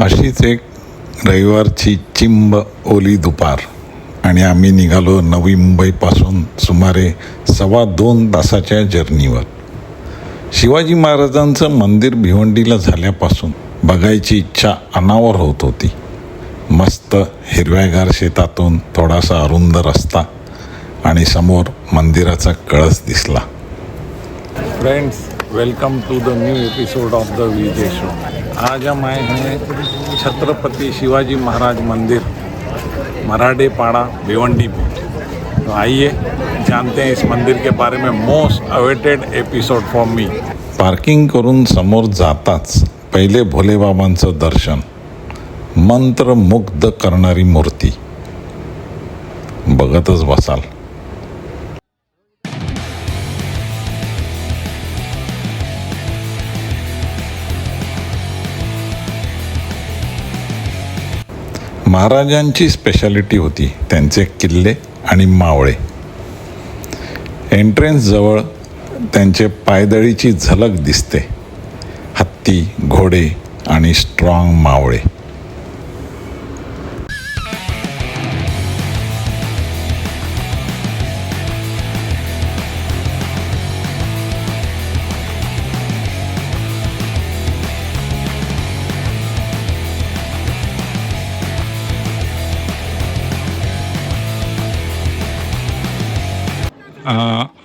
अशीच एक रविवारची चिंब ओली दुपार. आणि आम्ही निघालो नवी मुंबईपासून सुमारे सव्वा दोन तासाच्या जर्नीवर. शिवाजी महाराजांचं मंदिर भिवंडीला झाल्यापासून बघायची इच्छा अनावर होत होती. मस्त हिरव्यागार शेतातून थोडासा अरुंद रस्ता आणि समोर मंदिराचा कळस दिसला. Friends welcome to the new episode of the Vijay show आज हम आए हैं छत्रपति शिवाजी महाराज मंदिर मराठे पाड़ा भिवंडी में। तो आइए जानते हैं इस मंदिर के बारे में most awaited episode for me parking करून समोर जाताच पहिले भोलेबाबांचं दर्शन. मंत्रमुग्ध करणारी मूर्ती. बघतच बसाल. महाराजांची स्पेशालिटी होती त्यांचे किल्ले आणि मावळे. एंट्रन्सजवळ त्यांचे पायदळीची झलक दिसते. हत्ती घोडे आणि स्ट्रॉंग मावळे.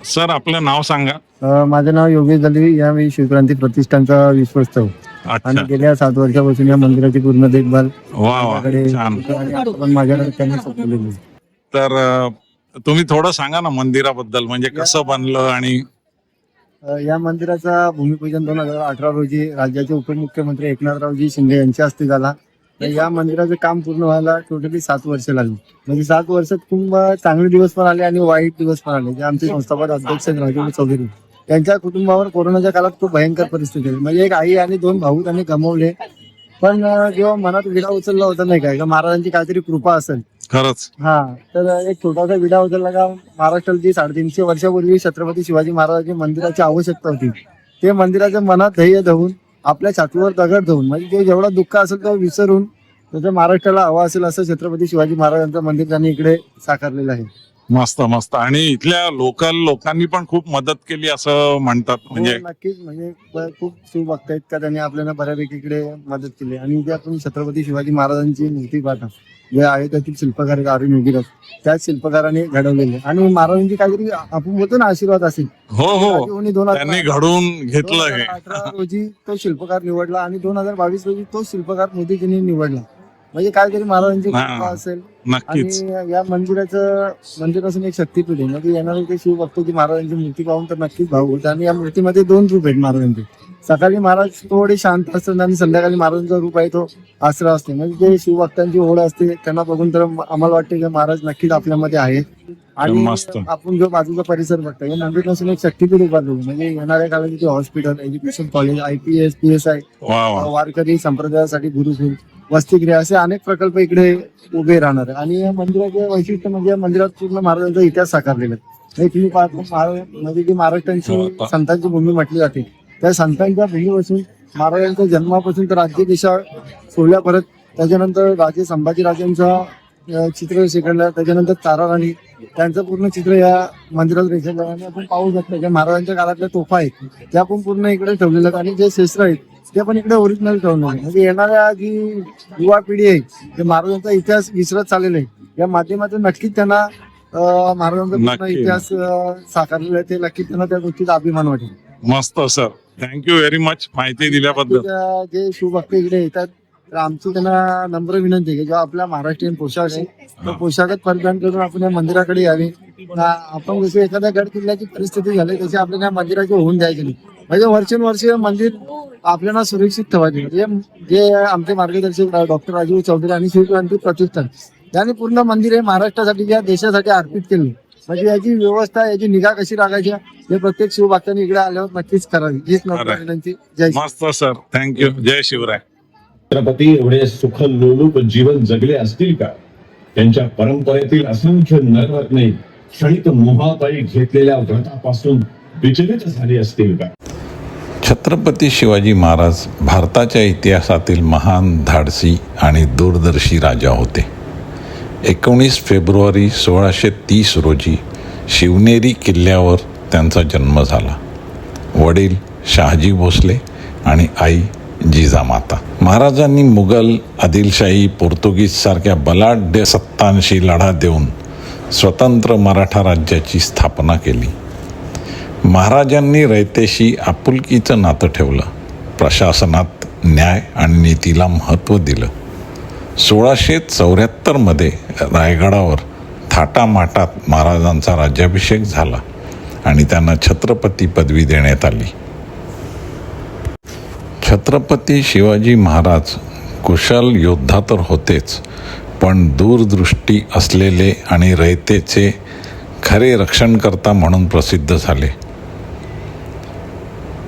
सर आपलं नाव सांगा. अ, माझं नाव योगेश दलवी. या मी शिवक्रांती प्रतिष्ठानचा विश्वस्त आहे. आणि अच्छा गेल्या सात वर्षापासून या मंदिराची पूर्ण देखभाल वा वा. माझ्याकडे छान. आणि आता पण माझ्याकडे त्यांनी सोपवलेली आहे. तर अ, तुम्ही थोडं सांगा ना मंदिराबद्दल म्हणजे कसं बनलं आणि अ, या मंदिराचा भूमिपूजन दोन हजार अठरा रोजी राज्याचे उपमुख्यमंत्री एकनाथरावजी शिंदे यांच्या हस्ते झाला. तर या मंदिराचं काम पूर्ण व्हायला टोटली सात वर्ष लागली. म्हणजे सात वर्षात खूप चांगले दिवस पण आले आणि वाईट दिवस पण आले. जे आमचे संस्थापक अध्यक्ष राजेंद्र चौधरी त्यांच्या कुटुंबावर कोरोनाच्या काळात खूप भयंकर परिस्थिती होती. म्हणजे एक आई आणि दोन भाऊ त्यांनी गमावले. पण जेव्हा मनात विडा उचलला होता नाही काय का महाराजांची काहीतरी कृपा असेल. खरंच. हा तर एक छोटासा विडा उचलला का महाराष्ट्राला जी साडेतीनशे वर्षापूर्वी छत्रपती शिवाजी महाराजांची मंदिराची आवश्यकता होती. ते मंदिराच्या मनात ध्येय धरून आपल्या छातीवर दगड धरून म्हणजे जे जेवढा दुःख असेल तो विसरून त्याचं महाराष्ट्राला हवा असेल असं छत्रपती शिवाजी महाराजांचं मंदिर त्यांनी इकडे साकारलेलं आहे. मस्त मस्त. आणि इथल्या लोकल लोकांनी पण खूप मदत केली असं म्हणतात म्हणजे. हो, नक्कीच. म्हणजे ब- खूप शिवभक्त आहेत का त्यांनी आपल्याला बऱ्यापैकी इकडे मदत केली. आणि इथे आपण छत्रपती शिवाजी महाराजांची मूर्ती पाहता. जे आहे त्यातील शिल्पकार आर्यन योगीराज त्याच शिल्पकाराने घडवलेले. आणि महाराजांची काहीतरी आपण बोलतो ना आशीर्वाद असेल. हो हो. दोन त्यांनी घडवून घेतलं अठरा रोजी तो शिल्पकार निवडला आणि दोन हजार बावीस रोजी तो शिल्पकार मोदीजींनी निवडला. म्हणजे काहीतरी महाराजांची हा. कृपा असेल. नक्कीच. आणि या मंदिराचं मंदिर असून एक शक्तीपीठ आहे. म्हणजे येणारे ते जी महाराजांची मूर्ती पाहून तर नक्कीच भाऊ होते आणि या मूर्तीमध्ये दोन रूप आहेत महाराजांचे. सकाळी महाराज थोडे शांत असतात आणि संध्याकाळी महाराजांचा रूप आहे तो आसरा असते. म्हणजे जे शिवभक्तांची ओढ असते त्यांना बघून तर आम्हाला वाटते की महाराज नक्कीच आपल्यामध्ये आहे आणि मस्त. आपण जो बाजूचा परिसर बघतो हे मंदिर नसून एक शक्तीपीठ उभारलं आहे. म्हणजे येणाऱ्या काळात तिथे hospital education college I P S P S I वा वा वारकरी संप्रदायासाठी गुरुकुल वसतिगृह असे अनेक प्रकल्प इकडे उभे राहणार आहे आणि या मंदिराचे वैशिष्ट्य म्हणजे या मंदिरात पूर्ण महाराजांचा इतिहास साकारलेला आहे हे तुम्ही पाहतो म्हणजे जी महाराष्ट्रांची संतांची भूमी म्हटली जाते त्या संतांच्या भूमीपासून महाराजांच्या जन्मापासून तर राज्य दिशा सोडल्या परत त्याच्यानंतर राजे संभाजीराजांचा अं, चित्र शेकडलं त्याच्यानंतर तारा राणी त्यांचं पूर्ण चित्र या मंदिरात रेखडलं आणि आपण पाहू शकतो. ज्या महाराजांच्या काळातल्या तोफा आहेत त्या पण पूर्ण इकडे ठेवलेल्या आहेत. आणि जे शस्त्र आहेत ते पण इकडे ओरिजिनल ठेवलेले आहेत. म्हणजे येणाऱ्या जी युवा पिढी आहे ते महाराजांचा इतिहास विसरत चाललेला आहे या माध्यमातून नक्कीच त्यांना महाराजांचा पूर्ण. इतिहास साकारलेला आहे. ते नक्कीच त्यांना त्या गोष्टीचा अभिमान वाटेल. मस्त सर थँक्यू व्हेरी मच माहिती दिल्याबद्दल. जे शिवभक्त इकडे येतात तर आमची त्यांना नम्र विनंती आहे की जेव्हा आपला महाराष्ट्रीयन पोशाख आहे तो पोशाखात परिधान करून आपण या मंदिराकडे यावे. आपण जसे एखाद्या गड किल्ल्याची परिस्थिती झाली तशी आपल्याला या मंदिराची होऊन जायची नाही. म्हणजे वर्षानुवर्ष मंदिर आपल्याला सुरक्षित ठेवायचे जे जे आमचे मार्गदर्शक डॉक्टर राजीव चौधरी आणि शिवक्रांती प्रतिष्ठान यांनी पूर्ण मंदिर हे महाराष्ट्रासाठी या देशासाठी अर्पित केले. म्हणजे याची व्यवस्था याची निगा कशी राखायची हे प्रत्येक शिवभक्तांनी इकडे आल्यावर नक्कीच करावी. हीच. विनंती. जय मस्त सर थँक्यू जय शिवराय. छत्रपती एवढे सुख लोलूप जीवन जगले असतील का? त्यांच्या परंपरेतील असंख्य नररत्ने क्षणिक मोहापायी घेतलेल्या व्रतापासून विचलित झाले असतील का? छत्रपती शिवाजी महाराज भारताच्या इतिहासातील महान धाडसी आणि दूरदर्शी राजा होते. एकोणीस फेब्रुवारी सोळाशे तीस रोजी शिवनेरी किल्ल्यावर त्यांचा जन्म झाला. वडील शहाजी भोसले आणि आई जिजामाता. महाराजांनी मुघल आदिलशाही पोर्तुगीज सारख्या बलाढ्य सत्तांशी लढा देऊन स्वतंत्र मराठा राज्याची स्थापना केली. महाराजांनी रयतेशी आपुलकीचं नातं ठेवलं. प्रशासनात न्याय आणि नीतीला महत्त्व दिलं. सोळाशे चौऱ्याहत्तरमध्ये रायगडावर थाटामाटात महाराजांचा राज्याभिषेक झाला आणि त्यांना छत्रपती पदवी देण्यात आली. छत्रपती शिवाजी महाराज कुशल योद्धा तर होतेच पण दूरदृष्टी असलेले आणि रयतेचे खरे रक्षणकर्ता म्हणून प्रसिद्ध झाले.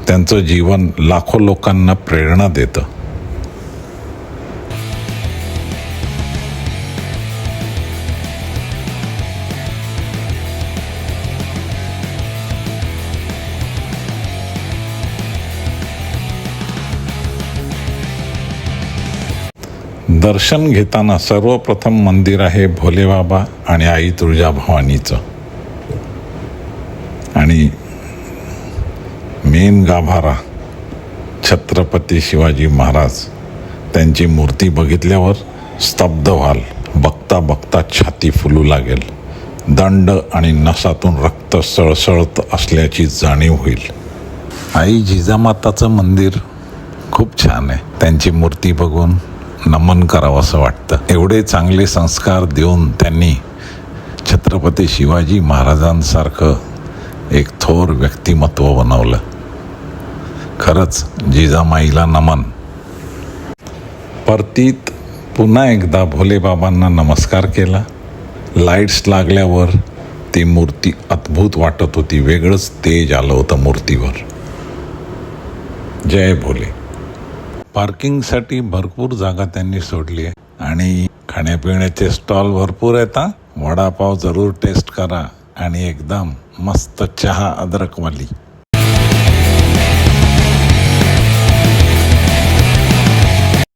त्यांचं जीवन लाखो लोकांना प्रेरणा देतं. दर्शन घेताना सर्वप्रथम मंदिर आहे भोलेबाबा आणि आई तुळजाभवानीचं. आणि मेन गाभारा छत्रपती शिवाजी महाराज त्यांची मूर्ती बघितल्यावर स्तब्ध व्हाल. बघता बघता छाती फुलू लागेल. दंड आणि नसातून रक्त सळसळत असल्याची जाणीव होईल. आई जिजामाताचं मंदिर खूप छान आहे. त्यांची मूर्ती बघून नमन करावं असं वाटतं. एवढे चांगले संस्कार देऊन त्यांनी छत्रपती शिवाजी महाराजांसारखं एक थोर व्यक्तिमत्व बनवलं. खरंच जिजामाईला नमन. परतीत पुन्हा एकदा भोलेबाबांना नमस्कार केला. लाईट्स लागल्यावर ती मूर्ती अद्भुत वाटत होती. वेगळंच तेज आलं होतं मूर्तीवर. जय भोले. पार्किंगसाठी भरपूर जागा त्यांनी सोडली आहे. आणि खाण्यापिण्याचे स्टॉल भरपूर आहेत वडापाव जरूर टेस्ट करा. आणि एकदम मस्त चहा अद्रकवाली.